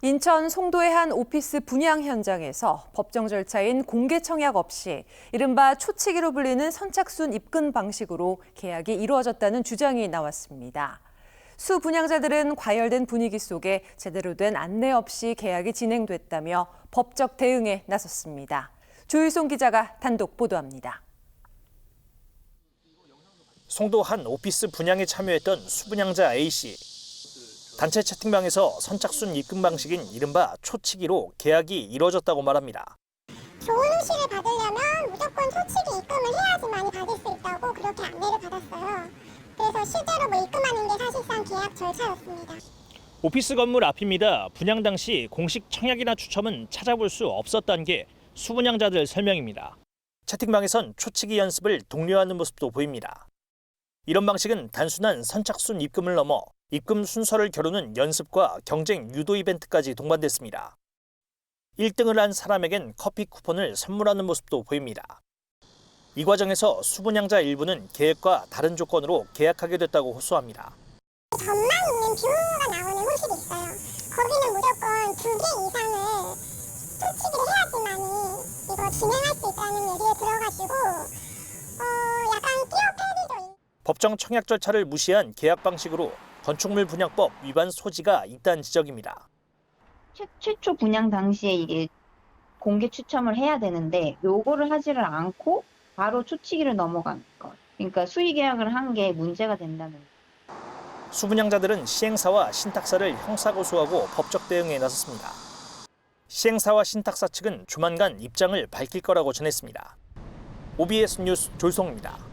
인천 송도의 한 오피스 분양 현장에서 법정 절차인 공개 청약 없이 이른바 초치기로 불리는 선착순 입금 방식으로 계약이 이루어졌다는 주장이 나왔습니다. 수 분양자들은 과열된 분위기 속에 제대로 된 안내 없이 계약이 진행됐다며 법적 대응에 나섰습니다. 조일송 기자가 단독 보도합니다. 송도 한 오피스 분양에 참여했던 수분양자 A씨. 단체 채팅방에서 선착순 입금 방식인 이른바 초치기로 계약이 이뤄졌다고 말합니다. 좋은 후시를 받으려면 무조건 초치기 입금을 해야지만이 받을 수 있다고 그렇게 안내를 받았어요. 그래서 실제로 뭐 입금하는 게 사실상 계약 절차였습니다. 오피스 건물 앞입니다. 분양 당시 공식 청약이나 추첨은 찾아볼 수 없었다는 게 수분양자들 설명입니다. 채팅방에선 초치기 연습을 독려하는 모습도 보입니다. 이런 방식은 단순한 선착순 입금을 넘어 입금 순서를 겨루는 연습과 경쟁 유도 이벤트까지 동반됐습니다. 1등을 한 사람에겐 커피 쿠폰을 선물하는 모습도 보입니다. 이 과정에서 수분양자 일부는 계획과 다른 조건으로 계약하게 됐다고 호소합니다. 전망 있는 뷰가 나오는 호실이 있어요. 거기는 무조건 두 개 이상을 초치기를 해야지만이 이거 진행할 수 있다는 얘기에 들어가지고 어 약간 끼어 있- 법정 청약 절차를 무시한 계약 방식으로 건축물 분양법 위반 소지가 있다는 지적입니다. 최, 최초 분양 당시에 이게 공개 추첨을 해야 되는데 요거를 하지를 않고 바로 초치기를 넘어간 것. 그러니까 수의 계약을 한 게 문제가 된다는. 수분양자들은 시행사와 신탁사를 형사 고소하고 법적 대응에 나섰습니다. 시행사와 신탁사 측은 조만간 입장을 밝힐 거라고 전했습니다. OBS 뉴스 졸송입니다.